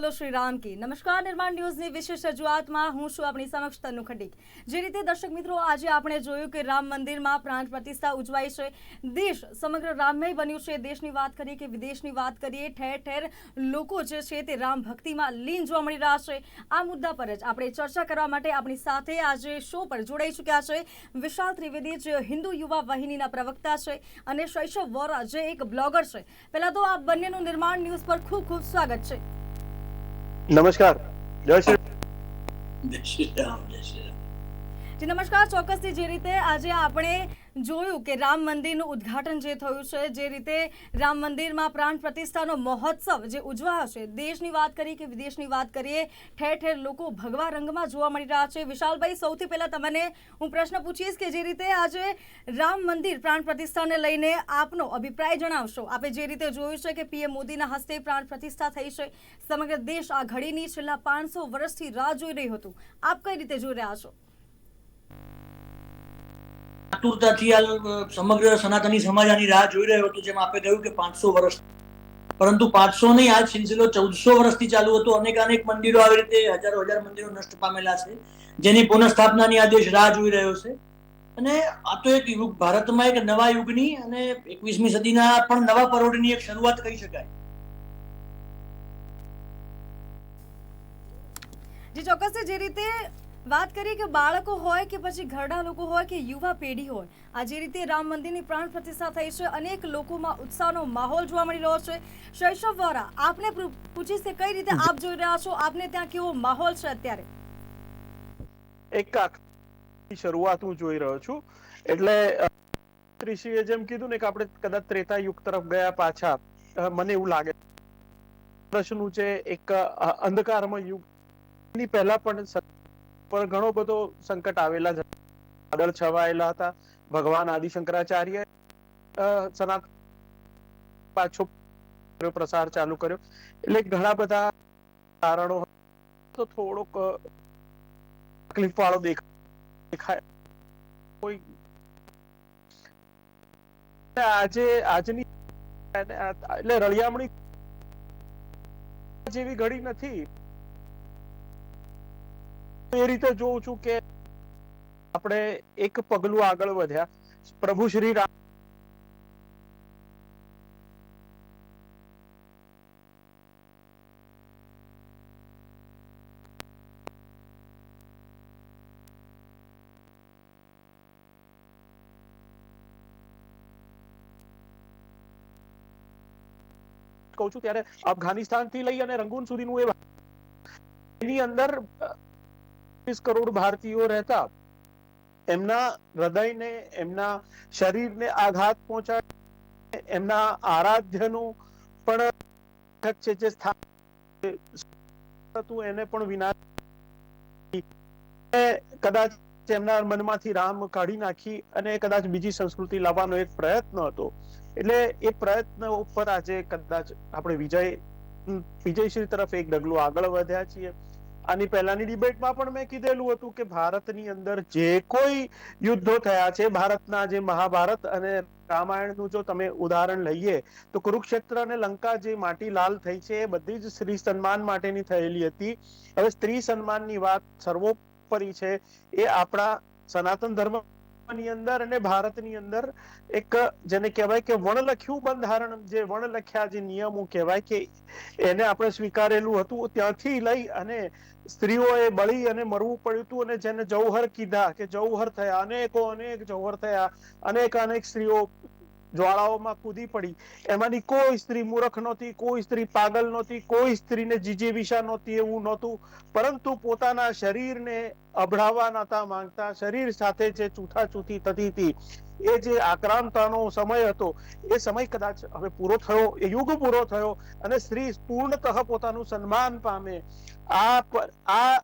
બોલો શ્રી રામ કી. નમસ્કાર, નિર્માણ ન્યૂઝની વિશેષ રજૂઆતમાં હું છું આપણી સમક્ષ તનુ ખટીક જે રીતે દર્શક મિત્રો, આજે આપણે જોયું કે રામ મંદિરમાં પ્રાણ પ્રતિષ્ઠા ઉજવાઈ છે. દેશ સમગ્ર રામમય બન્યું છે. દેશની વાત કરીએ કે વિદેશની વાત કરીએ, ઠેર ઠેર લોકો જે છે તે રામ ભક્તિમાં લીન જોવા મળી રહ્યા છે. આ મુદ્દા પર જ આપણે ચર્ચા કરવા માટે આપણી સાથે આજે શો પર જોડાઈ ચૂક્યા છે. વિશાલ ત્રિવેદી, જે હિન્દુ યુવા વાહિનીના પ્રવક્તા છે અને શૈશવ વોરા, જે એક બ્લોગર છે. પહેલાં તો આ બંનેનું નિર્માણ ન્યૂઝ પર ખૂબ ખૂબ સ્વાગત છે. નમસ્કાર. જય શ્રી જય રામ જય શ્રી રામ. જી, નમસ્કાર. ચોક્કસથી જે રીતે આજે આપણે જોયું કે રામ મંદિરનું ઉદ્ઘાટન જે થયું છે, જે રીતે રામ મંદિરમાં પ્રાણ પ્રતિષ્ઠાનો મહોત્સવ જે ઉજવાશે દેશની વાત કરીએ કે વિદેશની વાત કરીએ, ઠેર ઠેર લોકો ભગવા રંગમાં જોવા મળી રહ્યા છે. વિશાલભાઈ, સૌથી પહેલાં તમને હું પ્રશ્ન પૂછીશ કે જે રીતે આજે રામ મંદિર પ્રાણ પ્રતિષ્ઠાને લઈને આપનો અભિપ્રાય જણાવશો? આપે જે રીતે જોયું છે કે પીએમ મોદીના હસ્તે પ્રાણ પ્રતિષ્ઠા થઈ છે. સમગ્ર દેશ આ ઘડીની છેલ્લા પાંચસો વર્ષથી રાહ જોઈ રહ્યું હતું. આપ કઈ રીતે જોઈ રહ્યા છો? આતુરતાથી આ સમગ્ર સનાતની સમાજ રાહ જોઈ રહ્યો હતો, જેમ આપે કહ્યું કે પાંચસો વર્ષ પરંતુ પાંચસો નહીં આ સિલસિલો ચૌદસો વર્ષથી ચાલુ હતો. અનેક અનેક મંદિરો આવી રીતે, હજારો હજાર મંદિરો નષ્ટ પામેલા છે, જેની પુનઃસ્થાપનાની આ દેશ રાહ જોઈ રહ્યો છે. અને આ તો એક યુગ, ભારતમાં એક નવા યુગની અને એકવીસમી સદીના પણ નવા પરોઢની એક શરૂઆત કહી શકાય. જે, ચોક્કસ જે રીતે વાત કરીએ કે બાળકો હોય કે પછી ઘરડા લોકો હોય કે યુવા પેઢી હોય આ રીતે રામ મંદિરની પ્રાણ પ્રતિષ્ઠા થઈ છે. અનેક લોકોમાં ઉત્સાહનો માહોલ જોવા મળી રહ્યો છે. શૈશવ વોરા આપને પૂછીશ કે કઈ રીતે આપ જોઈ રહ્યા છો? આપને ત્યાં કેવો માહોલ છે અત્યારે? એક શરૂઆત હું જોઈ રહ્યો છું. એટલે ઋષિએ જેમ કીધું ને કે આપણે કદાચ ત્રેતા યુગ તરફ ગયા પાછા મને એવું લાગે પ્રશ્ન છે, એક અંધકારમય યુગની પહેલા પણ પર ઘણો બધો સંકટ આવેલા જ છવાયેલા હતા. ભગવાન આદિ શંકરાચાર્ય સનાત પાછો પ્રસાર ચાલુ કર્યો. એટલે ઘણા બધા કારણો તો થોડોક તકલીફ વાળો દેખાય. કોઈ આજે, આજની એટલે રળિયામણી જેવી ઘડી નથી. એ રીતે જોઉં છું કે આપણે એક પગલું આગળ વધ્યા. પ્રભુ શ્રી રામ કહું છું ત્યારે અફઘાનિસ્તાનથી લઈ અને રંગૂન સુધીનું એ એની અંદર વીસ કરોડ ભારતીયો રહેતા. એમના હૃદયને, એમના શરીરને આઘાત પહોંચાડે, એમના આરાધ્યનું પણ છે જે હતું, એને પણ વિનાશ. કદાચ એમના મનમાંથી રામ કાઢી નાખી અને કદાચ બીજી સંસ્કૃતિ લાવવાનો એક પ્રયત્ન હતો. એટલે એ પ્રયત્ન ઉપર આજે કદાચ આપણે વિજય, વિજયશ્રી તરફ એક ડગલું આગળ વધ્યા છીએ. આની પહેલાની ડિબેટમાં પણ મેં કીધેલું હતું કે ભારતની અંદર જે કોઈ યુદ્ધો થયા છે, ભારતના જે મહાભારત અને રામાયણનું જો તમે ઉદાહરણ લઈએ, તો કુરુક્ષેત્ર અને લંકા જે માટી લાલ થઈ છે એ બધી જ સ્ત્રી સન્માન માટેની થયેલી હતી. હવે સ્ત્રી સન્માનની વાત સર્વોપરી છે એ આપણા સનાતન ધર્મ ની અંદર અને ભારતની અંદર એક, જેને કહેવાય કે વણલખ્યું બંધારણ, જે વણલખ્યા જે નિયમો કહેવાય કે એને આપણે સ્વીકારેલું હતું, ત્યાંથી લઈ અને સ્ત્રીઓએ બળી અને મરવું પડ્યું હતું અને જેને જૌહર કીધા કે જૌહર થયા, અનેકો અનેક જૌહર થયા, અનેક અનેક સ્ત્રીઓ જ્વાળાઓમાં કૂદી પડી. એમાંની કોઈ સ્ત્રી મૂર્ખ નહોતી, કોઈ સ્ત્રી પાગલ નહોતી, કોઈ સ્ત્રીને જીજેવિષા નહોતી એવું નહોતું. પરંતુ પોતાના શરીરને અભડાવવા નતા માંગતા. શરીર સાથે જે છૂથાછૂથી થતી હતી, એ જે આક્રાંતાનો સમય હતો, એ સમય કદાચ હવે પૂરો થયો, એ યુગ પૂરો થયો અને સ્ત્રી પૂર્ણતઃ પોતાનું સન્માન પામે. આ આ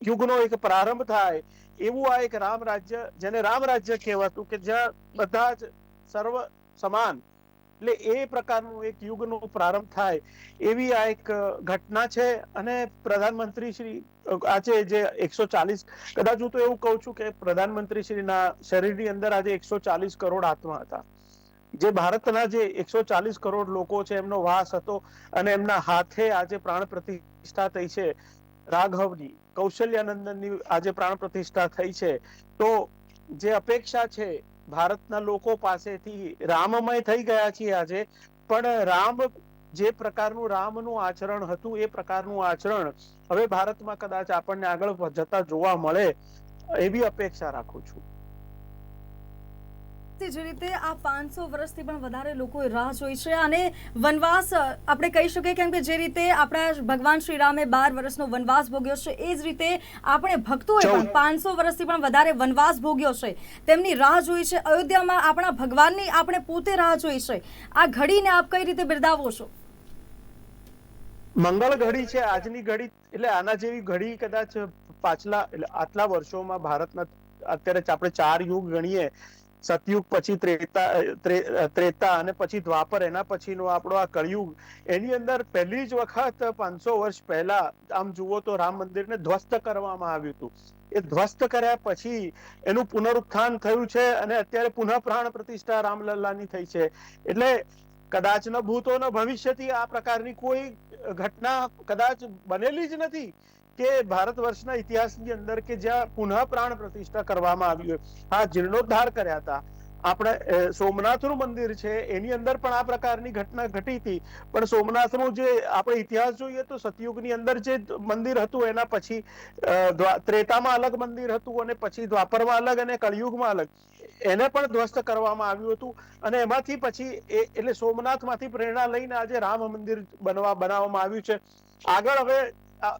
યુગનો એક પ્રારંભ થાય એવું આ એક રામ રાજ્ય, જેને રામ રાજ્ય કહેવાતું કે જ્યાં બધા જ સર્વ સમાન. એટલે એ પ્રકારનું એક યુગનો પ્રારંભ થાય એવી આ એક ઘટના છે અને પ્રધાનમંત્રી શ્રી આજે જે એકસો ચાલીસ, કદાચ હું તો એવું કહું છું કે પ્રધાનમંત્રી શ્રીના શરીરની અંદર આજે એકસો ચાલીસ કરોડ આત્મા હતા. જે ભારતના જે એકસો ચાલીસ કરોડ લોકો છે, એમનો વાસ હતો અને એમના હાથે આજે પ્રાણ પ્રતિષ્ઠા થઈ છે. રાઘવની કૌશલ્યાનંદનની આજે પ્રાણ પ્રતિષ્ઠા થઈ છે. તો જે અપેક્ષા છે ભારતના લોકો પાસેથી રામમય થઈ ગયા છીએ આજે. પણ રામ જે પ્રકારનું રામનું આચરણ હતું, એ પ્રકારનું આચરણ હવે ભારતમાં કદાચ આપણને આગળ જતા જોવા મળે, એવી અપેક્ષા રાખું છું. જે રીતે આ પાંચસો વર્ષથી પણ વધારે લોકોએ રાહ જોઈ છે અને વનવાસ આપણે કહી શકીએ કેમ કે જે રીતે આપણા ભગવાન શ્રી રામે બાર વર્ષનો વનવાસ ભોગ્યો છે એ જ રીતે આપણે ભક્તોએ પણ પાંચસો વર્ષથી પણ વધારે વનવાસ ભોગ્યો છે. તેમની રાહ જોઈ છે. અયોધ્યામાં આપણા ભગવાનની આપણે પોતે રાહ જોઈ છે. આ ઘડીને આપ કઈ રીતે બિરદાવો છો? મંગળ ઘડી છે આજની ઘડી એટલે આના જેવી ઘડી કદાચ પાછલા એટલે આટલા વર્ષોમાં ભારતના અત્યારે આપણે ચાર યુગ ગણીએ સતયુગ પછી ત્રેતા ત્રેતા અને પછી દ્વાપર, એના પછીનો આપણો આ કળિયુગ. એની અંદર પહેલી જ વખત પાંચસો વર્ષ પહેલા, આમ જુઓ તો રામ મંદિરને ધ્વસ્ત કરવામાં આવ્યું હતું. એ ધ્વસ્ત કર્યા પછી એનું પુનરુત્થાન થયું છે અને અત્યારે પુનઃ પ્રાણ પ્રતિષ્ઠા રામલલ્લાની થઈ છે. એટલે કદાચ ન ભૂતો ન ભવિષ્યથી આ પ્રકારની કોઈ ઘટના કદાચ બનેલી જ નથી. કે ભારત વર્ષના ઇતિહાસની અંદર કે જ્યાં પુનઃ પ્રાણ પ્રતિષ્ઠા કરવામાં આવી હા, જીર્ણોદ્ધાર કર્યા હતા. આપણે સોમનાથનું મંદિર છે, એની અંદર પણ આ પ્રકારની ઘટના ઘટી હતી. પણ સોમનાથનું જે આપણે ઇતિહાસ જોઈએ તો સતયુગની અંદર જે મંદિર હતું, એના પછી ત્રેતામાં અલગ મંદિર હતું અને પછી દ્વાપરમાં અલગ અને કળિયુગમાં અલગ. એને પણ ધ્વસ્ત કરવામાં આવ્યું હતું અને એમાંથી પછી એટલે સોમનાથમાંથી પ્રેરણા લઈને આજે રામ મંદિર બનવા, બનાવવામાં આવ્યું છે. આગળ હવે, આ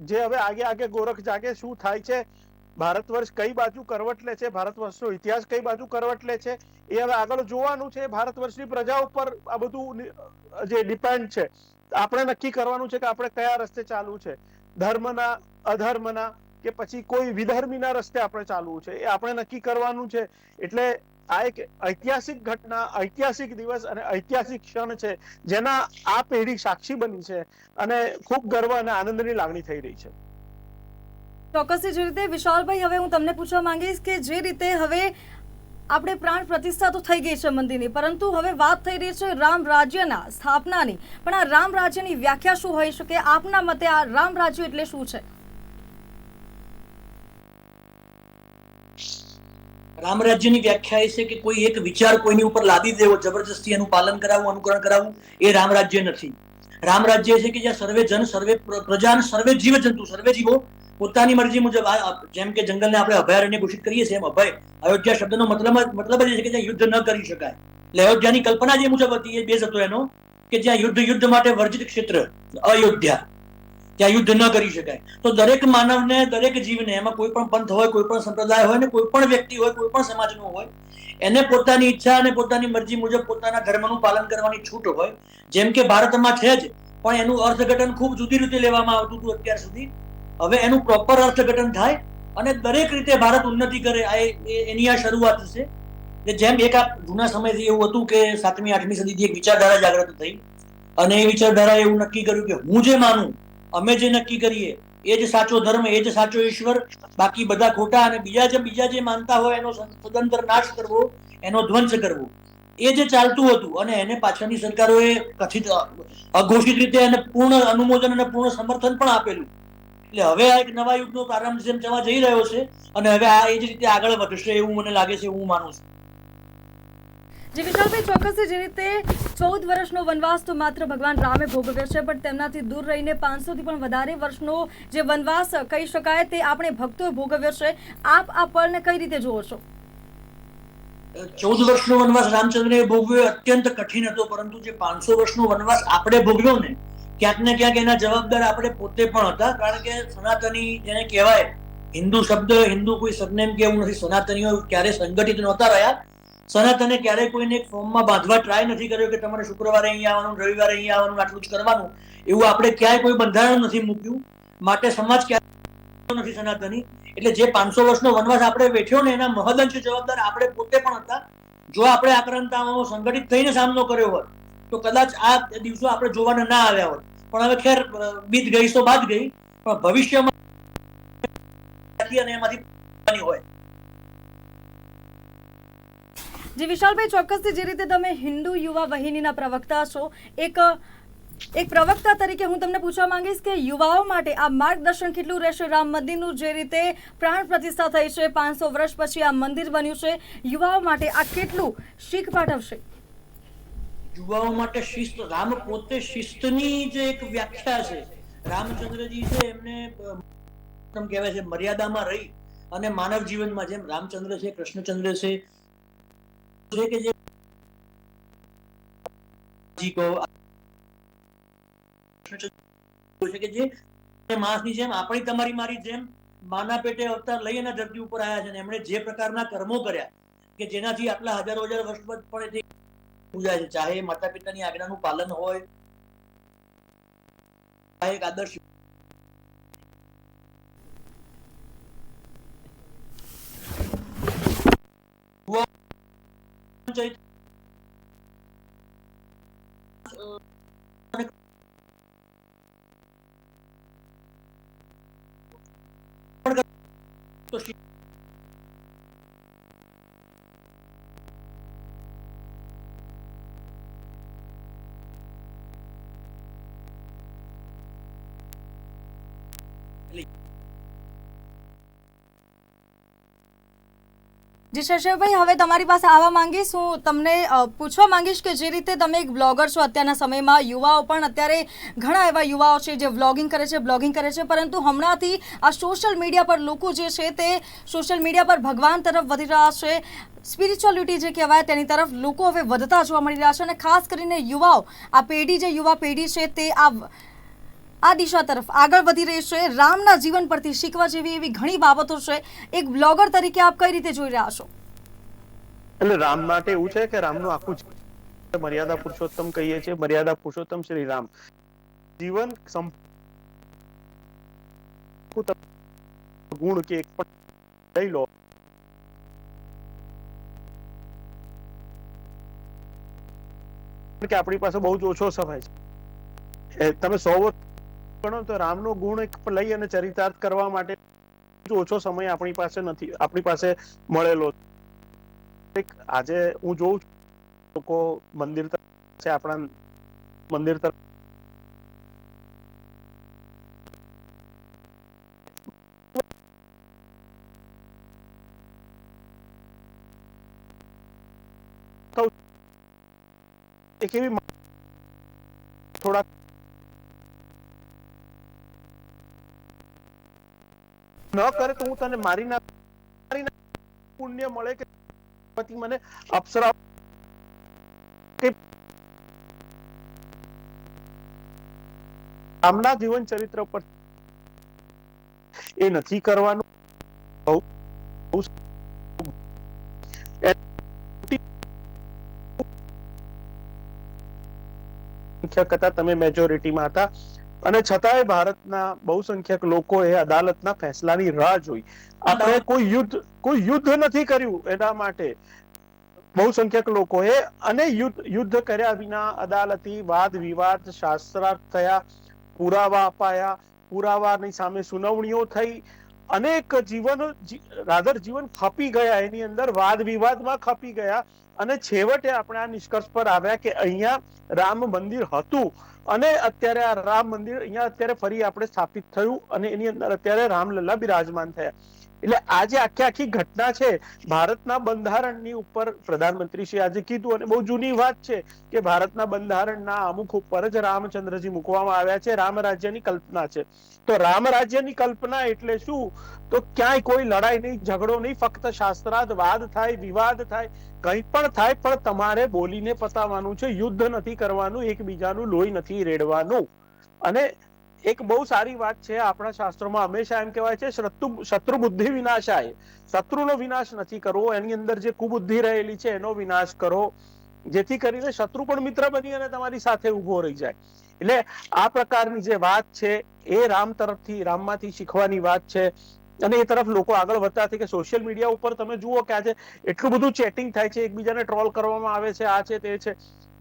જે હવે આગે આગે ગોરખ જાગે, શું થાય છે? ભારત વર્ષ કઈ બાજુ કરવટ લે છે? ભારત વર્ષનો ઇતિહાસ કઈ બાજુ કરવટ લે છે? એ હવે આગળ જોવાનું છે. ભારત વર્ષની પ્રજા ઉપર આ બધું જે ડિપેન્ડ છે, આપણે નક્કી કરવાનું છે કે આપણે કયા રસ્તે ચાલવું છે? ધર્મના, અધર્મના કે પછી કોઈ વિધર્મીના રસ્તે આપણે ચાલવું છે? એ આપણે નક્કી કરવાનું છે. એટલે આ એક ઐતિહાસિક ઘટના, ઐતિહાસિક દિવસ અને ઐતિહાસિક ક્ષણ છે, જેના આ પેઢી સાક્ષી બની છે અને ખૂબ ગર્વ અને આનંદની લાગણી થઈ રહી છે. ચોક્કસ જે રીતે વિશાલભાઈ, હવે હું તમને પૂછવા માંગીશ કે જે રીતે હવે આપણે પ્રાણ પ્રતિષ્ઠા તો થઈ ગઈ છે મંદિરની, પરંતુ હવે વાત થઈ રહી છે રામ રાજ્યના સ્થાપનાની. પણ આ રામ રાજ્યની વ્યાખ્યા શું હોઈ શકે? આપના મતે આ રામ રાજ્ય એટલે શું છે? રામ વ્યાખ્યા એ છે કે કોઈ એક વિચાર કોઈની ઉપર લાદી દેવો, જબરજસ્તી એનું પાલન કરાવવું, અનુકરણ કરાવવું, એ રામ નથી. રામ છે કે જ્યાં સર્વે જન, સર્વે પ્ર- પ્રજા સર્વે જીવ જંતુ સર્વે જીવો પોતાની મરજી મુજબ જેમ કે જંગલને આપણે અભયારણ્ય ઘોષિત કરીએ છીએ એમ અભય, અયોધ્યા શબ્દનો મતલબ મતલબ જ છે કે જ્યાં યુદ્ધ ન કરી શકાય. એટલે અયોધ્યાની કલ્પના જે મુજબ હતી એ બેઝ હતો એનો, કે જ્યાં યુદ્ધ યુદ્ધ માટે વર્જિત ક્ષેત્ર, અયોધ્યા. ત્યાં યુદ્ધ ન કરી શકાય. તો દરેક માનવને, દરેક જીવને એમાં કોઈ પણ પંથ હોય, કોઈ પણ સંપ્રદાય હોય ને કોઈ પણ વ્યક્તિ હોય, કોઈ પણ સમાજનો હોય, એને પોતાની ઈચ્છા અને પોતાની મરજી મુજબ પોતાના ધર્મનું પાલન કરવાની છૂટ હોય. જેમ કે ભારતમાં છે જ, પણ એનું અર્થઘટન ખૂબ જુદી રીતે લેવામાં આવતું હતું અત્યાર સુધી. હવે એનું પ્રોપર અર્થઘટન થાય અને દરેક રીતે ભારત ઉન્નતિ કરે. આ એની આ શરૂઆત છે. કે જેમ એક આ જૂના સમયથી એવું હતું કે સાતમી, આઠમી સદીથી એક વિચારધારા જાગૃત થઈ. અને એ વિચારધારાએ એવું નક્કી કર્યું કે હું જે માનું અમે જે નક્કી કરીએ, એ જ સાચો ધર્મ, એ જ સાચો ઈશ્વર, બાકી બધા ખોટા અને બીજા જે બીજા જે માનતા હોય, એનો સદંતર નાશ કરવો, એનો ધ્વંસ કરવો. એ જે ચાલતું હતું અને એને પાછળની સરકારોએ કથિત, અઘોષિત રીતે એને પૂર્ણ અનુમોદન અને પૂર્ણ સમર્થન પણ આપેલું. એટલે હવે આ એક નવા યુગનો પ્રારંભ જેમ જવા જઈ રહ્યો છે અને હવે આ એ જ રીતે આગળ વધશે એવું મને લાગે છે હું માનું છું. જે વિશાલભાઈ ચોક્કસ જે રીતે ચૌદ વર્ષનો વનવાસ તો માત્ર ભગવાન રામે ભોગવ્યો છે, પણ તેમનાથી દૂર રહીને પાંચસોથી પણ વધારે વર્ષનો જે વનવાસ કહી શકાય તે આપણે ભક્તોએ ભોગવ્યો છે. આપ આ પળને કઈ રીતે જુઓ છો? ચૌદ વર્ષનો વનવાસ રામચંદ્રએ ભોગવ્યો અત્યંત કઠિન હતો, પરંતુ જે પાંચસો વર્ષનો વનવાસ આપણે ભોગવ્યો ને, ક્યાંક ને ક્યાંક એના જવાબદાર આપણે પોતે પણ હતા, કારણ કે સનાતની જેને કહેવાય, હિન્દુ શબ્દ, હિન્દુ કોઈ સરનેમ કે એવું નથી, સનાતનીઓ ક્યારે સંગઠિત નહોતા રહ્યા સનાતને ક્યારેય કોઈને એક ફોર્મમાં બાંધવા ટ્રાય નથી કર્યો કે તમારે શુક્રવારે અહીંયા આવવાનું, રવિવારે અહીંયા આવવાનું, આટલું જ કરવાનું, એવું આપણે ક્યાંય કોઈ બંધારણ નથી મૂક્યું. માટે સમાજ ક્યારે નથી સનાતની. એટલે જે પાંચસો વર્ષનો વનવાસ આપણે વેઠ્યો ને એના મહદઅંશ જવાબદાર આપણે પોતે પણ હતા. જો આપણે આક્રાંતાઓ સંગઠિત થઈને સામનો કર્યો હોત તો કદાચ આ દિવસો આપણે જોવાના ના આવ્યા હોત પણ હવે ખેર બીત ગઈ તો બાદ ગઈ. પણ ભવિષ્યમાં અને એમાંથી હોય. જે, વિશાલભાઈ, ચોક્કસથી જે રીતે તમે હિન્દુ યુવા વહિનીના પ્રવક્તા છો, એક એક પ્રવક્તા તરીકે હું તમને પૂછવા માંગીશ કે યુવાઓ માટે આ માર્ગદર્શન કેટલું રહેશે? રામ મંદિરનું જે રીતે પ્રાણ પ્રતિષ્ઠા થઈ છે, પાંચસો વર્ષ પછી આ મંદિર બન્યું છે, યુવાઓ માટે આ કેટલું શીખ પાઠવશે? યુવાઓ માટે શિસ્ત, રામ પોતે શિસ્તની જે એક વ્યાખ્યા છે, રામચંદ્રજી છે, એમને કહેવાય છે, મર્યાદામાં રહી અને માનવ જીવનમાં જેમ રામચંદ્ર છે, કૃષ્ણચંદ્ર છે છે કે જે છે કે જે માણસની જેમ આપણી તમારી મારી જેમ માના પેટે અવતાર લઈ અને ધરતી ઉપર આવ્યા છે અને એમણે જે પ્રકારના કર્મો કર્યા, કે જેનાથી આટલા હજારો હજાર વર્ષ એ પૂજાય છે. ચાહે માતા પિતાની આજ્ઞાનું પાલન હોય એક આદર્શ ચરિત્ર- અને તો શી- જી શશીભાઈ હવે તમારી પાસે આવવા માંગીશ. હું તમને પૂછવા માંગીશ કે જે રીતે તમે એક બ્લોગર છો અત્યારના સમયમાં. યુવાઓ પણ અત્યારે ઘણા એવા યુવાઓ છે જે વ્લોગિંગ કરે છે બ્લોગિંગ કરે છે. પરંતુ હમણાંથી આ સોશિયલ મીડિયા પર લોકો જે છે તે સોશિયલ મીડિયા પર ભગવાન તરફ વધી રહ્યા છે. સ્પિરિચ્યુઅલિટી જે કહેવાય તેની તરફ લોકો હવે વધતા જોવા મળી રહ્યા છે. અને ખાસ કરીને યુવાઓ, આ પેઢી જે યુવા પેઢી છે તે આ આ દિશા તરફ આગળ વધી રહી છે. રામના જીવન પરથી શીખવા જેવી એવી ઘણી બાબતો છે. એક બ્લોગર તરીકે આપ કઈ રીતે જોઈ રહ્યા છો? એટલે રામ માટે એવું છે કે રામનું આખું મર્યાદા પુરુષોત્તમ કહીએ છીએ. મર્યાદા પુરુષોત્તમ શ્રી રામ. જીવન ગુણ કે એક પણ લઈ લો. કે આપણી પાસે બહુ જ ઓછો સમય છે. તમે સો વર્ષ ગણો તો રામનો ગુણ એક લઈ અને ચરિતાર્થ કરવા માટે ઓછો સમય આપણી પાસે નથી, આપણી પાસે મળેલો આજે હું જોઉં છું, લોકો મંદિર તરફ આપણા મંદિર તરફ. એક એવી મા- થોડાક ન કરે તો હું તને મારી ના પુણ્ય મળે કે પતિ મને અપ્સરા આમના જીવન ચરિત્ર પર એ નથી કરવાનું. સંખ્યક હતા તમે મેજોરિટીમાં હતા. અને છતાંય ભારતના બહુસંખ્યક લોકોએ અદાલતના ફેસલાની રાહ જોઈ. આપણે કોઈ યુદ્ધ કોઈ યુદ્ધ નથી કર્યું એના માટે. બહુસંખ્યક લોકોએ અને યુદ્ધ યુદ્ધ કર્યા વિના અદાલતી વાદ વિવાદ શાસ્ત્રાર્થ થયા પુરાવા અપાયા પુરાવાની સામે સુનાવણીઓ થઈ. અનેક જીવન રાધર જીવન ખપી ગયા એની અંદર વાદ વિવાદમાં ખપી ગયા. અને છેવટે આપણે આ નિષ્કર્ષ પર આવ્યા કે અહીંયા રામ મંદિર હતું. અને અત્યારે આ રામ મંદિર અહીંયા અત્યારે ફરી આપણે સ્થાપિત થયું અને એની અંદર અત્યારે રામલલ્લા બિરાજમાન થયા. એટલે આજે આખી આખી ઘટના છે, ભારતના બંધારણની ઉપર પ્રધાનમંત્રી શ્રી આજે કીધું અને બહુ જૂની વાત છે કે ભારતના બંધારણના અમુક ઉપર જ રામચંદ્રજી મૂકવામાં આવ્યા છે, રામ રાજ્યની કલ્પના છે. તો રામ રાજ્યની કલ્પના એટલે શું? તો ક્યાંય કોઈ લડાઈ નહીં, ઝઘડો નહીં, ફક્ત શાસ્ત્રાર્થ વાદ થાય, વિવાદ થાય, કંઈ પણ થાય, પણ તમારે બોલીને પતાવવાનું છે, યુદ્ધ નથી કરવાનું, એકબીજાનું લોહી નથી રેડવાનું. અને એક બહુ સારી વાત છે, આપણા શાસ્ત્રોમાં હંમેશા એમ કહેવાય છે, શત્રુ શત્રુ બુદ્ધિ વિનાશાય. શત્રુનો વિનાશ નથી કરવો, એની અંદર જે કુબુદ્ધિ રહેલી છે, એનો વિનાશ કરો. જેથી કરીને શત્રુ પણ મિત્ર બની અને તમારી સાથે ઊભો રહી જાય. એટલે આ પ્રકારની જે વાત છે, એ રામ તરફથી, રામમાંથી શીખવાની વાત છે. અને એ તરફ લોકો આગળ વધતા હતી કે સોશિયલ મીડિયા ઉપર તમે જુઓ કે આજે એટલું બધું ચેટિંગ થાય છે, એકબીજાને ટ્રોલ કરવામાં આવે છે, આ છે, તે છે.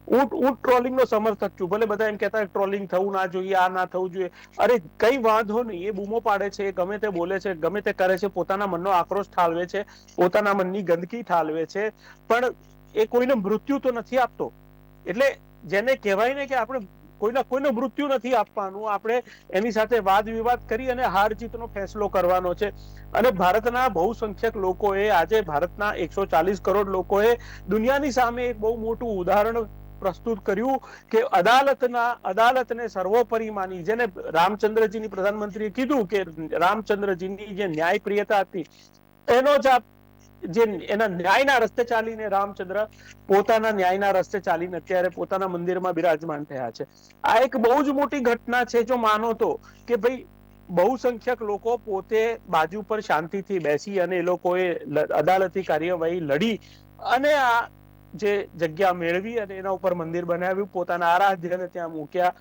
ઊંટ ટ્રોલિંગ નો સમર્થક છું. ભલે બધા એમ કહેતા ટ્રોલિંગ થવું ના જોઈએ, આ ના થવું જોઈએ. અરે, કઈ વાંધો નહીં. એ બૂમો પાડે છે ગમે તે બોલે છે, ગમે તે કરે છે, પોતાના મનનો આક્રોશ ઠાલવે છે, પોતાના મનની ગંદકી ઠાલવે છે. પણ એ કોઈને મૃત્યુ તો નથી આપતો. એટલે જેને કહેવાય ને કે આપણે કોઈના કોઈનું મૃત્યુ નથી આપવાનું, આપણે એની સાથે વાદ વિવાદ કરી અને હાર જીતનો ફેસલો કરવાનો છે. અને ભારતના બહુસંખ્યક લોકોએ આજે ભારતના એકસો ચાલીસ કરોડ લોકોએ દુનિયાની સામે એક બહુ મોટું ઉદાહરણ પ્રસ્તુત કર્યું કે અદાલતના, અદાલતને સર્વોપરી માની, જેને રામચંદ્રજીની પ્રધાનમંત્રીએ કીધું કે રામચંદ્રજીની જે ન્યાયપ્રિયતા હતી, એનો જ આ જે એના ન્યાયના રસ્તે ચાલીને રામચંદ્ર પોતાના ન્યાયના રસ્તે ચાલીને અત્યારે પોતાના મંદિરમાં બિરાજમાન થયા છે. આ એક બહુ જ મોટી ઘટના છે, જો માનો તો, કે ભાઈ બહુસંખ્યક લોકો પોતે બાજુ પર શાંતિથી બેસી અને એ લોકોએ અદાલતી કાર્યવાહી લડી. અને આ જે જગ્યા મેળવી અને એના ઉપર મંદિર બનાવ્યું, પોતાના આરાધ્યને ત્યાં મૂક્યા.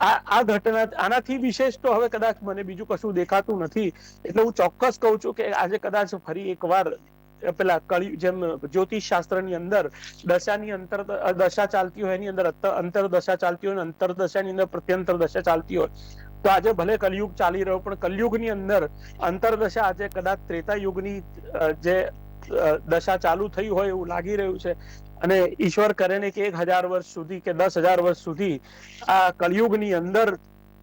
આ આ ઘટના, આનાથી વિશેષ તો હવે કદાચ મને બીજું કશું દેખાતું નથી. એટલે હું ચોક્કસ કહું છું કે આજે કદાચ ફરી એકવાર પેલા કળી, જેમ જ્યોતિષ શાસ્ત્રની અંદર દશાની અંતર દશા ચાલતી હોય, એની અંદર અંતર દશા ચાલતી હોય અંતર દશાની અંદર પ્રત્યંતર દશા ચાલતી હોય, તો આજે ભલે કલયુગ ચાલી રહ્યો, પણ કલયુગની અંદર અંતર દશા આજે કદાચ ત્રેતા યુગની ની જે દશા ચાલુ થઈ હોય એવું લાગી રહ્યું છે. અને ઈશ્વર કરે ને કે એક હજાર વર્ષ સુધી કે દસ હજાર વર્ષ સુધી આ કલયુગની અંદર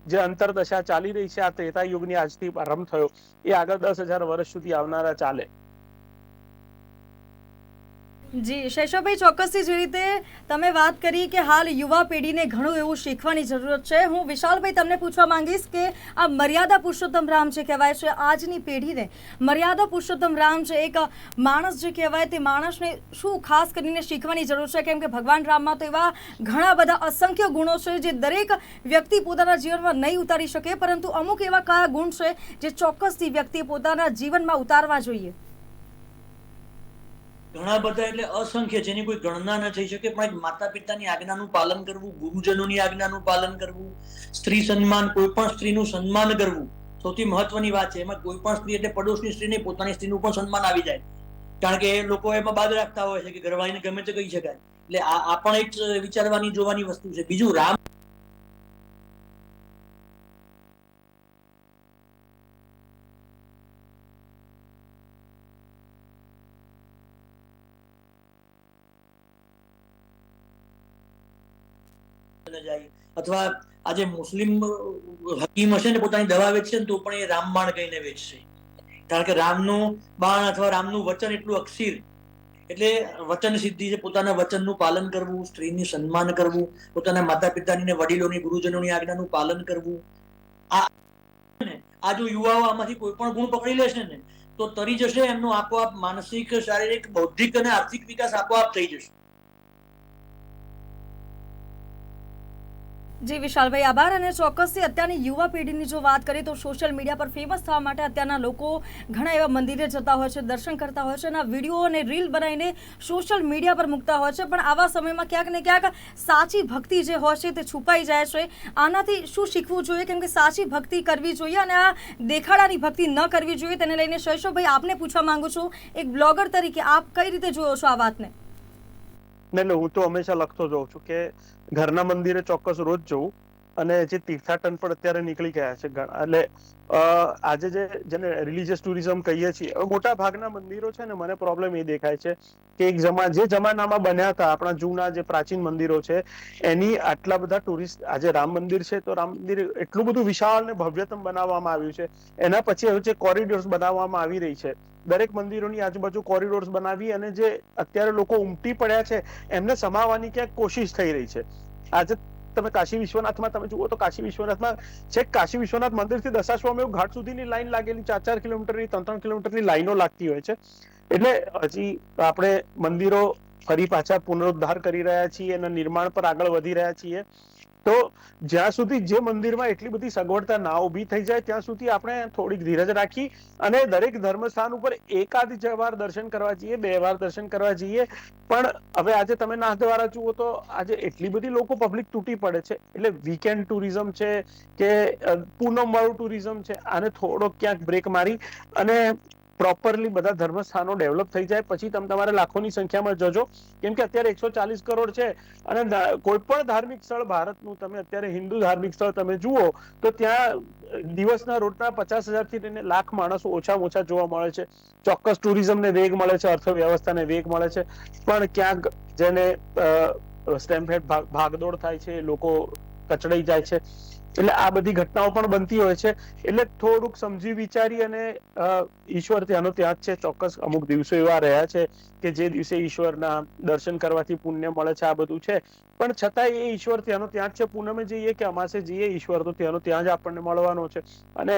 જે અંતર દશા ચાલી રહી છે, આ ત્રેતા યુગની આજથી પ્રારંભ થયો, એ આગળ દસ હજાર વર્ષ સુધી આવનારા ચાલે. જી, શૈશવભાઈ, ચોક્કસથી જે રીતે તમે વાત કરી કે હાલ યુવા પેઢીને ઘણું એવું શીખવાની જરૂરત છે. હું વિશાલભાઈ તમને પૂછવા માંગીશ કે આ મર્યાદા પુરુષોત્તમ રામ જે કહેવાય છે, આજની પેઢીને મર્યાદા પુરુષોત્તમ રામ છે એક માણસ જે કહેવાય તે માણસને શું ખાસ કરીને શીખવાની જરૂર છે? કેમ કે ભગવાન રામમાં તો એવા ઘણા બધા અસંખ્ય ગુણો છે જે દરેક વ્યક્તિ પોતાના જીવનમાં નહીં ઉતારી શકે, પરંતુ અમુક એવા કયા ગુણ છે જે ચોક્કસથી વ્યક્તિ પોતાના જીવનમાં ઉતારવા જોઈએ? ઘણા બધા એટલે અસંખ્ય જેની કોઈ ગણના ન થઈ શકે, પણ એક માતા પિતાની આજ્ઞાનું પાલન કરવું, ગુરુજનોની આજ્ઞાનું પાલન કરવું, સ્ત્રી સન્માન, કોઈ પણ સ્ત્રીનું સન્માન કરવું, સૌથી મહત્વની વાત છે, એમાં કોઈ પણ સ્ત્રી એટલે પડોશની સ્ત્રી નહીં, પોતાની સ્ત્રીનું પણ સન્માન આવી જાય. કારણ કે એ લોકો એમાં બાદ રાખતા હોય છે કે ઘરવાળીને ગમે તે કહી શકાય. એટલે આ પણ એક વિચારવાની, જોવાની વસ્તુ છે. બીજું રામ જાય. અથવા આજે મુસ્લિમ હકીમ હશે ને પોતાની દવા વેચશે ને તો પણ એ રામબાણ કહીને વેચશે. કારણ કે રામનું બાણ અથવા રામનું વચન એટલું અક્ષીર. એટલે વચન સિદ્ધિ છે, પોતાના વચનનું પાલન કરવું, સ્ત્રીનું સન્માન કરવું, પોતાના માતા પિતાની ને વડીલોની, ગુરુજનોની આજ્ઞાનું પાલન કરવું. આ ને, આ જો યુવાઓ આમાંથી કોઈ પણ ગુણ પકડી લેશે ને, તો તરી જશે, એમનો આપોઆપ માનસિક, શારીરિક, બૌદ્ધિક અને આર્થિક વિકાસ આપોઆપ થઈ જશે. જી, વિશાલભાઈ, આભાર અને ચોક્કસથી અત્યારની યુવા પેઢીની જો વાત કરીએ તો સોશિયલ મીડિયા પર ફેમસ થવા માટે અત્યારના લોકો ઘણા એવા મંદિરે જતા હોય છે, દર્શન કરતા હોય છે અને વીડિયો અને રીલ બનાવીને સોશિયલ મીડિયા પર મૂકતા હોય છે. પણ આવા સમયમાં ક્યાંક ને ક્યાંક સાચી ભક્તિ જે હોય છે તે છુપાઈ જાય છે. આનાથી શું શીખવું જોઈએ? કેમ કે સાચી ભક્તિ કરવી જોઈએ અને આ દેખાડાની ભક્તિ ન કરવી જોઈએ. તેને લઈને શૈશવભાઈ, આપને પૂછવા માંગુ છું, એક બ્લોગર તરીકે આપ કઈ રીતે જોયો છો આ વાતને? ને હું તો હંમેશા લખતો જઉં છું કે ઘરના મંદિરે ચોક્કસ રોજ જવું અને જે તીર્થાટન પણ અત્યારે નીકળી ગયા છે એટલે આજે જે, જેને રિલીજિયસ ટુરિઝમ કહીએ છીએ મોટા ભાગના મંદિરો છે ને મને પ્રોબ્લેમ એ દેખાય છે કે એક જમા, જે જમાનામાં બન્યા હતા, આપણા જૂના જે પ્રાચીન મંદિરો છે, એની આટલા બધા ટુરિસ્ટ આજે રામ મંદિર છે તો રામ મંદિર એટલું બધું વિશાળ ને ભવ્યતમ બનાવવામાં આવ્યું છે. એના પછી હવે જે કોરિડોર્સ બનાવવામાં આવી રહી છે દરેક મંદિરોની આજુબાજુ કોરિડોર્સ બનાવી અને જે અત્યારે લોકો ઉમટી પડ્યા છે, એમને સમાવવાની ક્યાંક કોશિશ થઈ રહી છે. આજે તમે કાશી વિશ્વનાથમાં, તમે જુઓ તો કાશી વિશ્વનાથમાં છેક કાશી વિશ્વનાથ મંદિરથી દશાશ્વમેવ ઘાટ સુધીની લાઈન લાગેલી, ચાર ચાર કિલોમીટરની, ત્રણ ત્રણ કિલોમીટરની લાઈનો લાગતી હોય છે. એટલે હજી આપણે મંદિરો ફરી પાછા પુનરુદ્ધાર કરી રહ્યા છીએ અને નિર્માણ પર આગળ વધી રહ્યા છીએ. તો જ્યાં સુધી જે મંદિરમાં એટલી બધી સગવડતા ના ઊભી થઈ જાય, ત્યાં સુધી આપણે થોડીક ધીરજ રાખી અને દરેક ધર્મસ્થાન ઉપર એકાદ વાર દર્શન કરવા જઈએ, બે વાર દર્શન કરવા જઈએ. પણ હવે આજે તમે નાથદ્વારા જુઓ તો આજે એટલી બધી લોકો પબ્લિક તૂટી પડે છે. એટલે વીકેન્ડ ટુરિઝમ છે કે પૂનમ વાળું ટુરિઝમ છે, આને થોડોક ક્યાંક બ્રેક મારી અને પ્રોપરલી બધા ધર્મસ્થાનો ડેવલપ થઈ જાય, પછી તમે તમારે લાખોની સંખ્યામાં જજો. કેમ કે અત્યારે એકસો ચાલીસ કરોડ છે અને કોઈ પણ ધાર્મિક સ્થળ ભારતનું, તમે અત્યારે હિન્દુ ધાર્મિક સ્થળ તમે જુઓ, તો ત્યાં દિવસના રોજના પચાસ હજારથી લઈને લાખ માણસો ઓછામાં ઓછા જોવા મળે છે. ચોક્કસ ટુરિઝમને વેગ મળે છે, અર્થવ્યવસ્થાને વેગ મળે છે. પણ ક્યાંક જેને સ્ટેમ્પેડ ભાગદોડ થાય છે લોકો કચડાઈ જાય છે. એટલે આ બધી ઘટનાઓ પણ બનતી હોય છે. એટલે થોડુંક સમજી વિચારી અને ઈશ્વર ત્યાંનો ત્યાં જ છે. ચોક્કસ અમુક દિવસો એવા રહ્યા છે કે જે દિવસે ઈશ્વરના દર્શન કરવાથી પુણ્ય મળે છે, આ બધું છે. પણ છતાંય એ ઈશ્વર ત્યાંનો ત્યાં જ છે. પૂનમે જઈએ કે અમાસે જઈએ, ઈશ્વર તો ત્યાંનો ત્યાં જ આપણને મળવાનો છે. અને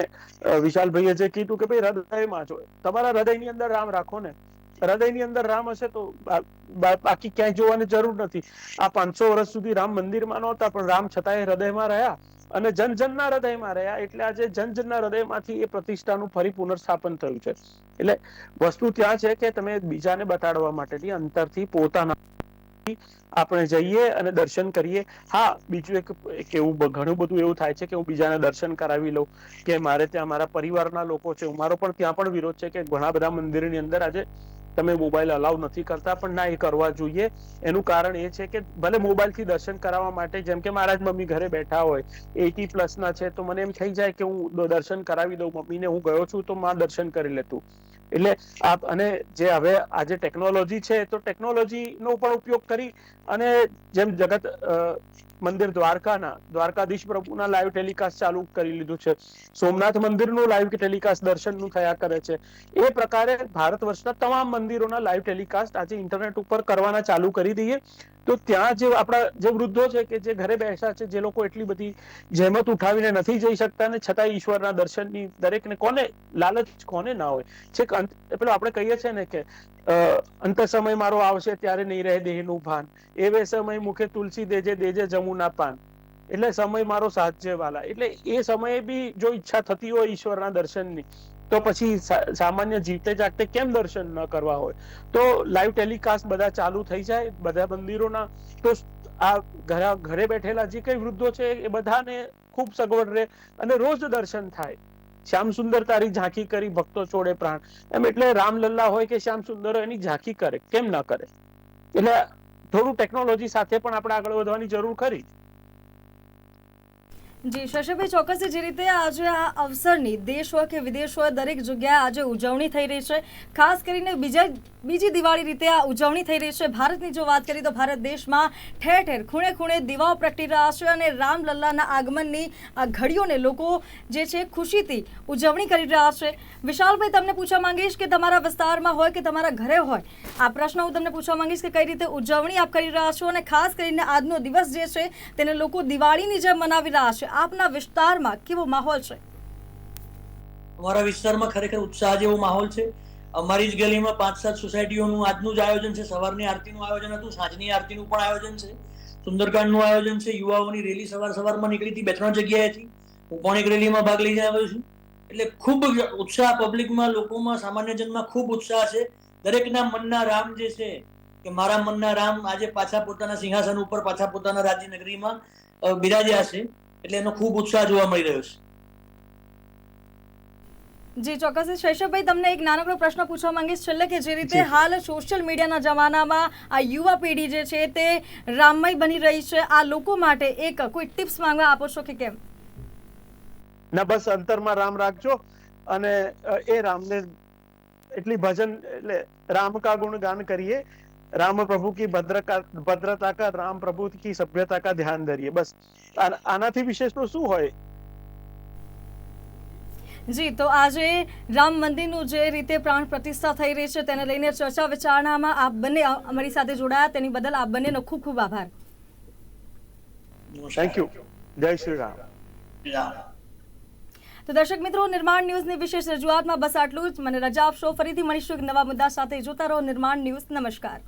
વિશાલભાઈએ જે કીધું કે ભાઈ હૃદયમાં છો તમારા હૃદયની અંદર રામ રાખો ને. હૃદયની અંદર રામ હશે તો બાકી ક્યાંય જોવાની જરૂર નથી. આ પાંચસો વર્ષ સુધી રામ મંદિરમાં નહોતા, પણ રામ છતાંય હૃદયમાં રહ્યા. અને જનજનના હૃદયમાં રહ્યા એટલે આજે જનજનના હૃદયમાંથી એ પ્રતિષ્ઠાનું ફરી પુનર્સ્થાપન થયું છે. એટલે વસ્તુ ત્યાં છે કે તમે બીજાને બતાડવા માટેની અંતરથી પોતાના આપણે જઈએ અને દર્શન કરીએ. હા, બીજું એક એવું ઘણું બધું એવું થાય છે કે હું બીજાને દર્શન કરાવી લઉં કે મારે ત્યાં મારા પરિવારના લોકો છે. મારો પણ ત્યાં પણ વિરોધ છે કે ઘણા બધા મંદિરની અંદર આજે તમે મોબાઈલ અલાઉ નથી કરતા, પણ ના એ કરવા જોઈએ. એનું કારણ એ છે કે ભલે મોબાઈલથી દર્શન કરાવવા માટે, જેમ કે મારા જ મમ્મી ઘરે બેઠા હોય એટી પ્લસના છે, તો મને એમ થઈ જાય કે હું દર્શન કરાવી દઉં મમ્મીને, હું ગયો છું, તો માં દર્શન કરી લેતું એટલે આપ, અને જે હવે આજે ટેકનોલોજી છે, તો ટેકનોલોજી નો પણ ઉપયોગ કરી અને જેમ જગત મંદિર દ્વારકાના, દ્વારકાધીશ પ્રભુના લાઈવ ટેલિકાસ્ટ ચાલુ કરી લીધું છે. સોમનાથ મંદિરનું લાઈવ ટેલિકાસ્ટ દર્શનનું થયા કરે છે. એ પ્રકારે ભારત વર્ષના તમામ મંદિરોના લાઈવ ટેલિકાસ્ટ આજે ઇન્ટરનેટ ઉપર કરવાના ચાલુ કરી દઈએ. તો ત્યાં જે આપણા જે વૃદ્ધો છે કે જે ઘરે બેસા છે, જે લોકો એટલી બધી જહેમત ઉઠાવીને નથી જઈ શકતા ને છતાં ઈશ્વરના દર્શનની દરેકને કોને લાલચ કોને ના હોય? છેક પેલું આપણે કહીએ છીએ ને કે અંત સમય મારો આવશે ત્યારે નહીં રહે દેહનું ભાન. એવે સમય મુખે તુલસી દેજે દેજે જમુના પાન. એટલે સમય મારો સાધ્ય વાલા એટલે એ સમયે બી જો ઈચ્છા થતી હોય ઈશ્વરના દર્શનની તો પછી સામાન્ય જીવતે જાગતે કેમ દર્શન ન કરવા હોય? તો લાઈવ ટેલિકાસ્ટ બધા ચાલુ થઈ જાય, બધા મંદિરોના. તો આ ઘરે ઘરે બેઠેલા જે કઈ વૃદ્ધો છે, એ બધાને ખૂબ સગવડ રહે અને રોજ દર્શન થાય. શ્યામ સુંદર તારી ઝાંખી કરી ભક્તો છોડે પ્રાણ. એમ એટલે રામલલ્લા હોય કે શ્યામ સુંદર એની ઝાંખી કરે, કેમ ના કરે? એટલે થોડું ટેકનોલોજી સાથે પણ આપણે આગળ વધવાની જરૂર ખરી. જી, શશીભાઈ ચોક્કસથી જે રીતે આજે આ અવસરની દેશ હોય કે વિદેશ હોય, દરેક જગ્યાએ આજે ઉજવણી થઈ રહી છે. ખાસ કરીને બીજા, બીજી દિવાળી રીતે આ ઉજવણી થઈ રહી છે. ભારતની જો વાત કરીએ તો ભારત દેશમાં ઠેર ઠેર ખૂણે ખૂણે દીવાઓ પ્રગટી રહ્યા છે અને રામલલ્લાના આગમનની આ ઘડીઓને લોકો જે છે ખુશીથી ઉજવણી કરી રહ્યા છે. વિશાલભાઈ, તમને પૂછવા માંગીશ કે તમારા વિસ્તારમાં હોય કે તમારા ઘરે હોય? આ પ્રશ્ન હું તમને પૂછવા માંગીશ કે કઈ રીતે ઉજવણી આપ કરી રહ્યા છો? અને ખાસ કરીને આજનો દિવસ જે છે, તેને લોકો દિવાળીની જેમ મનાવી રહ્યા છે. આપના વિસ્તારમાં કેવો માહોલ છે? અમારા વિસ્તારમાં ખરેખર ઉત્સાહ જેવો માહોલ છે. અમારી જ ગલીમાં પાંચ સાત સોસાયટીઓનું આજનું જ આયોજન છે. સવારની આરતીનું આયોજન હતું, સાંજની આરતીનું પણ આયોજન છે. સુંદરકાંડનું આયોજન છે. યુવાઓની રેલી સવાર સવારમાં નીકળી હતી. બે ત્રણ જગ્યાએથી હું પણ એક રેલીમાં ભાગ લઈને આવ્યો છું. એટલે ખૂબ ઉત્સાહ પબ્લિકમાં, લોકોમાં સામાન્ય જનમાં ખૂબ ઉત્સાહ છે. દરેકના મનના રામ જે છે, કે મારા મનના રામ આજે પાછા પોતાના સિંહાસન ઉપર, પાછા પોતાના રાજ્ય નગરીમાં બિરાજ્યા છે. એટલે એનો ખૂબ ઉત્સાહ જોવા મળી રહ્યો છે. જી ચોક્કસ. શૈશવભાઈ તમને એક નાનકડો પ્રશ્ન પૂછવા માંગીશ. છેલ્લે કે જે રીતે હાલ સોશિયલ મીડિયાના જમાનામાં આ યુવા પેઢી જે છે તે રામમય બની રહી છે. આ લોકો માટે એક કોઈ ટિપ્સ માંગવા આપો છો કે કેમ? ના બસ અંતરમાં રામ રાખજો અને એ રામને એટલી ભજન એટલે રામ કા ગુણ ગાન કરીએ પ્રભુ કી ભદ્રકા ભદ્રતા કા રામ પ્રભુ કી સભ્યતા કા ધ્યાન ધરીએ. બસ. આનાથી વિશેષ તો શું હોય? જી તો આજે રામ મંદિરનું જે રીતે પ્રાણ પ્રતિષ્ઠા થઈ રહી છે તેને લઈને ચર્ચા વિચારણામાં આપ બંને અમારી સાથે જોડાયા. તેની બદલ આપ બંનેનો ખૂબ ખૂબ આભાર. થેન્ક યુ જય શ્રી રામ રામ. તો દર્શક મિત્રો નિર્માણ ન્યૂઝની વિશેષ રજૂઆતમાં બસ આટલું જ. મને રજા આપશો. ફરીથી મળીશું એક નવા મુદ્દા સાથે. જોતા રહો નિર્માણ ન્યૂઝ. નમસ્કાર.